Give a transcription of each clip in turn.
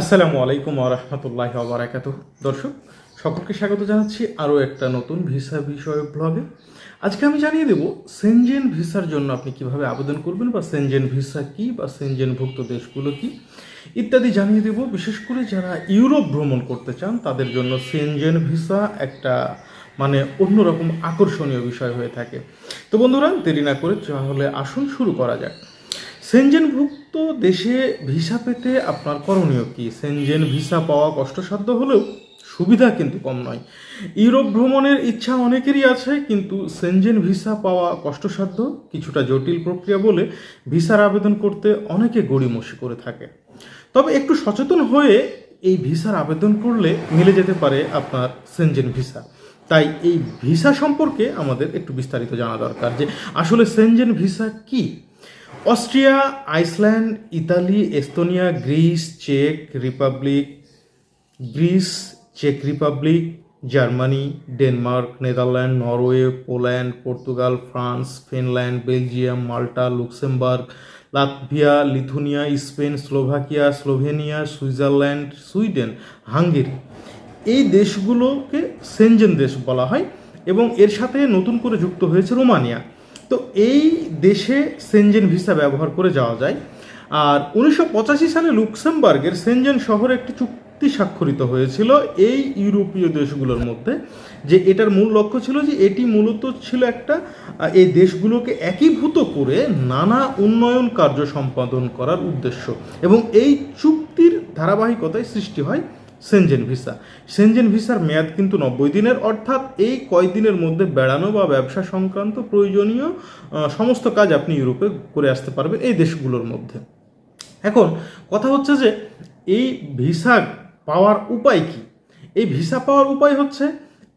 আসসালামু আলাইকুম আরহামতুল্লাহ বারাকাত দর্শক, সকলকে স্বাগত জানাচ্ছি আরও একটা নতুন ভিসা বিষয়ক ব্লগে আজকে আমি জানিয়ে দেব সেনজেন ভিসার জন্য আপনি কীভাবে আবেদন করবেন বা সেনজেন ভিসা কি বা সেনজেনভুক্ত দেশগুলো কি ইত্যাদি জানিয়ে দেব। বিশেষ করে যারা ইউরোপ ভ্রমণ করতে চান, তাদের জন্য সেনজেন ভিসা একটা মানে অন্যরকম আকর্ষণীয় বিষয় হয়ে থাকে। তো বন্ধুরা, দেরি না করে তাহলে আসুন শুরু করা যাক। সেনজেনভুক্ত দেশে ভিসা পেতে আপনার করণীয় কি? সেনজেন ভিসা পাওয়া কষ্টসাধ্য হলেও সুবিধা কিন্তু কম নয়। ইউরোপ ভ্রমণের ইচ্ছা অনেকেরই আছে, কিন্তু সেনজেন ভিসা পাওয়া কষ্টসাধ্য, কিছুটা জটিল প্রক্রিয়া বলে ভিসার আবেদন করতে অনেকে গড়িমসি করে থাকে। তবে একটু সচেতন হয়ে এই ভিসার আবেদন করলে মিলে যেতে পারে আপনার সেনজেন ভিসা। তাই এই ভিসা সম্পর্কে আমাদের একটু বিস্তারিত জানা দরকার যে আসলে সেনজেন ভিসা কি? Austria, Iceland, Italy, Estonia, Greece, check Republic, Greece, check Republic, Germany, Denmark, Netherland, Norway, Poland, Portugal, France, Finland, Belgium, মাল্টা, Luxembourg, Latvia, Lithuania, Spain, Slovakia, Slovenia, Switzerland, Sweden, Hungary. এই দেশগুলোকে সেনজেন দেশ বলা হয় এবং এর সাথে নতুন করে যুক্ত হয়েছে রোমানিয়া। তো এই দেশে সেনজেন ভিসা ব্যবহার করে যাওয়া যায়। আর উনিশশো পঁচাশি সালে লুক্সেমবার্গের সেনজেন শহরে একটি চুক্তি স্বাক্ষরিত হয়েছিল এই ইউরোপীয় দেশগুলোর মধ্যে, যে এটার মূল লক্ষ্য ছিল যে এটি মূলত ছিল একটা এই দেশগুলোকে একীভূত করে নানা উন্নয়ন কার্য সম্পাদন করার উদ্দেশ্য। এবং এই চুক্তির ধারাবাহিকতায় সৃষ্টি হয় সেনজেন ভিসা। সেনজেন ভিসার মেয়াদ কিন্তু নব্বই দিনের, অর্থাৎ এই কয়দিনের মধ্যে বেড়ানো বা ব্যবসা সংক্রান্ত প্রয়োজনীয় সমস্ত কাজ আপনি ইউরোপে করে আসতে পারবেন এই দেশগুলোর মধ্যে। এখন কথা হচ্ছে যে এই ভিসা পাওয়ার উপায় কি? এই ভিসা পাওয়ার উপায় হচ্ছে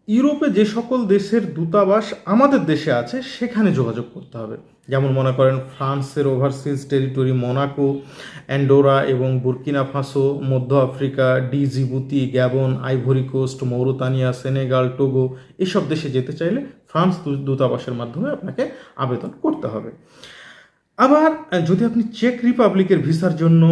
ইউরোপে যে সকল দেশের দূতাবাস আমাদের দেশে আছে, সেখানে যোগাযোগ করতে হবে। যেমন মনে করেন, ফ্রান্সের ওভারসিজ টেরিটরি মোনাকো অ্যান্ডোরা এবং বুর্কিনা ফাসো মধ্য Africa, Djibouti Gabon Ivory Coast Mauritania Senegal Togo এসব দেশে যেতে চাইলে ফ্রান্স দূতাবাসের মাধ্যমে আপনাকে আবেদন করতে হবে। আবার যদি আপনি চেক রিপাবলিকের ভিসার জন্য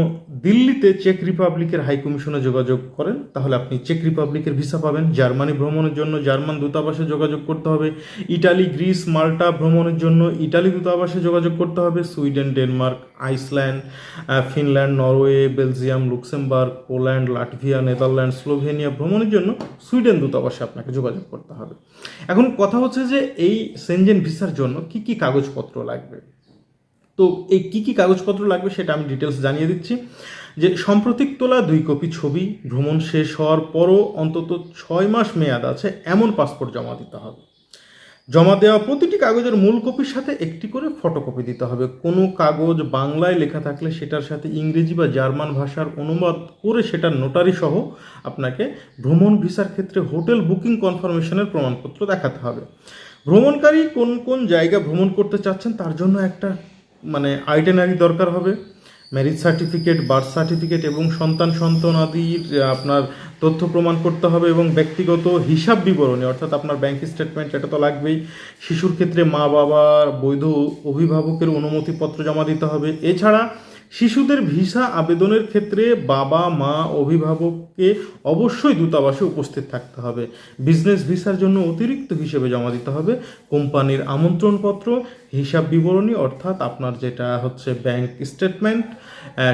দিল্লিতে চেক রিপাবলিকের হাই কমিশনে যোগাযোগ করেন, তাহলে আপনি চেক রিপাবলিকের ভিসা পাবেন। জার্মানি ভ্রমণের জন্য জার্মান দূতাবাসে যোগাযোগ করতে হবে। ইটালি, গ্রিস, মাল্টা ভ্রমণের জন্য ইটালি দূতাবাসে যোগাযোগ করতে হবে। Sweden, Denmark, Iceland Finland, Norway, Belgium, Luxembourg, Poland, Latvia Netherland Slovenia ভ্রমণের জন্য সুইডেন দূতাবাসে আপনাকে যোগাযোগ করতে হবে। এখন কথা হচ্ছে যে এই সেনজেন ভিসার জন্য কি কি কাগজপত্র লাগবে? তো এই কি কি কাগজপত্র লাগবে সেটা আমি ডিটেলস জানিয়ে দিচ্ছি। যে সাম্প্রতিক তোলা দুই কপি ছবি, ভ্রমণ শেষ হওয়ার পরও অন্তত ছয় মাস মেয়াদ আছে, এমন পাসপোর্ট জমা দিতে হবে। জমা দেওয়া প্রতিটি কাগজের মূল কপির সাথে একটি করে ফটোকপি দিতে হবে। কোনো কাগজ বাংলায় লেখা থাকলে সেটার সাথে ইংরেজি বা জার্মান ভাষার অনুবাদ করে সেটার নোটারি সহ আপনাকে ভ্রমণ ভিসার ক্ষেত্রে হোটেল বুকিং কনফার্মেশনের প্রমাণপত্র দেখাতে হবে। ভ্রমণকারী কোন কোন জায়গা ভ্রমণ করতে চাচ্ছেন তার জন্য একটা মানে আইটেনারি দরকার হবে। ম্যারিজ সার্টিফিকেট বার্থ সার্টিফিকেট এবং সন্তান সন্তান আদির আপনার তথ্য প্রমাণ করতে হবে এবং ব্যক্তিগত হিসাব বিবরণী, অর্থাৎ আপনার ব্যাংক স্টেটমেন্ট এটা তো লাগবেই। শিশুর ক্ষেত্রে মা বাবার বৈধ অভিভাবকের অনুমতিপত্র জমা দিতে হবে। এছাড়া শিশুদের ভিসা আবেদনের ক্ষেত্রে বাবা, মা, অভিভাবককে অবশ্যই দূতাবাসে উপস্থিত থাকতে হবে। বিজনেস ভিসার জন্য অতিরিক্ত হিসেবে জমা দিতে হবে। কোম্পানির আমন্ত্রণপত্র, হিসাব বিবরণী, অর্থাৎ আপনার যেটা হচ্ছে ব্যাংক স্টেটমেন্ট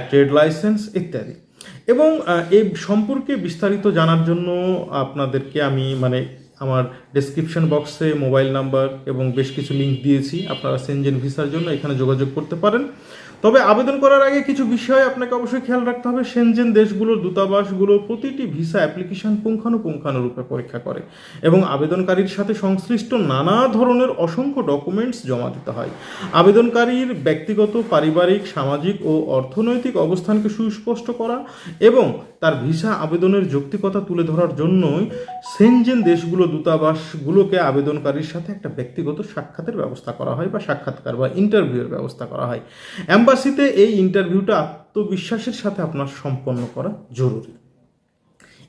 ট্রেড লাইসেন্স ইত্যাদি। এবং এই সম্পর্কে বিস্তারিত জানার জন্য আপনাদেরকে আমি মানে আমার ডেসক্রিপশন বক্সে মোবাইল নাম্বার এবং বেশ কিছু লিঙ্ক দিয়েছি। আপনারা সেনজেন ভিসার জন্য এখানে যোগাযোগ করতে পারেন। তবে আবেদন করার আগে কিছু বিষয় আপনাকে অবশ্যই খেয়াল রাখতে হবে। সেনজেন দেশগুলোর দূতাবাসগুলো প্রতিটি ভিসা অ্যাপ্লিকেশন পুঙ্খানুপুঙ্খানুরূপে পরীক্ষা করে এবং আবেদনকারীর সাথে সংশ্লিষ্ট নানা ধরনের অসংখ্য ডকুমেন্টস জমা দিতে হয়। আবেদনকারীর ব্যক্তিগত, পারিবারিক, সামাজিক ও অর্থনৈতিক অবস্থানকে সুস্পষ্ট করা এবং তার ভিসা আবেদনের যৌক্তিকতা তুলে ধরার জন্যই সেনজেন দেশগুলো দূতাবাসগুলোকে আবেদনকারীর সাথে একটা ব্যক্তিগত সাক্ষাতের ব্যবস্থা করা হয় বা সাক্ষাৎকার বা ইন্টারভিউয়ের ব্যবস্থা করা হয়। অ্যাম্বাসিতে এই ইন্টারভিউটা আত্মবিশ্বাসের সাথে আপনার সম্পন্ন করা জরুরি।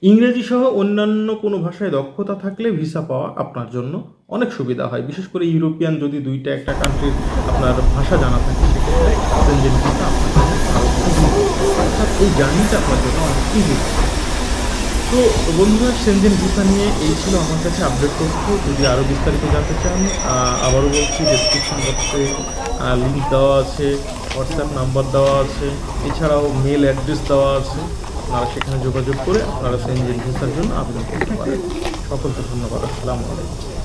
ইংরেজি সহ অন্যান্য কোনো ভাষায় দক্ষতা থাকলে ভিসা পাওয়া আপনার জন্য অনেক সুবিধা হয়। বিশেষ করে ইউরোপিয়ান যদি দুইটা একটা কান্ট্রির আপনার ভাষা জানা থাকে, সেক্ষেত্রে এই জার্নিটা আপনার জন্য অনেক ইজি তো বন্ধুরা সেনজেন ভিসা নিয়ে এই ছিল আমার কাছে আপডেট তথ্য। যদি আরও বিস্তারিত জানতে চান আবারও বলছি ডেসক্রিপশন বক্সে লিঙ্ক দেওয়া আছে হোয়াটসঅ্যাপ নাম্বার দেওয়া আছে, এছাড়াও মেল অ্যাড্রেস দেওয়া আছে। আপনারা সেখানে যোগাযোগ করে আপনারা সেনজেন ভিসার জন্য আবেদন করতে পারেন। সকলকে ধন্যবাদ। আসসালামু আলাইকুম।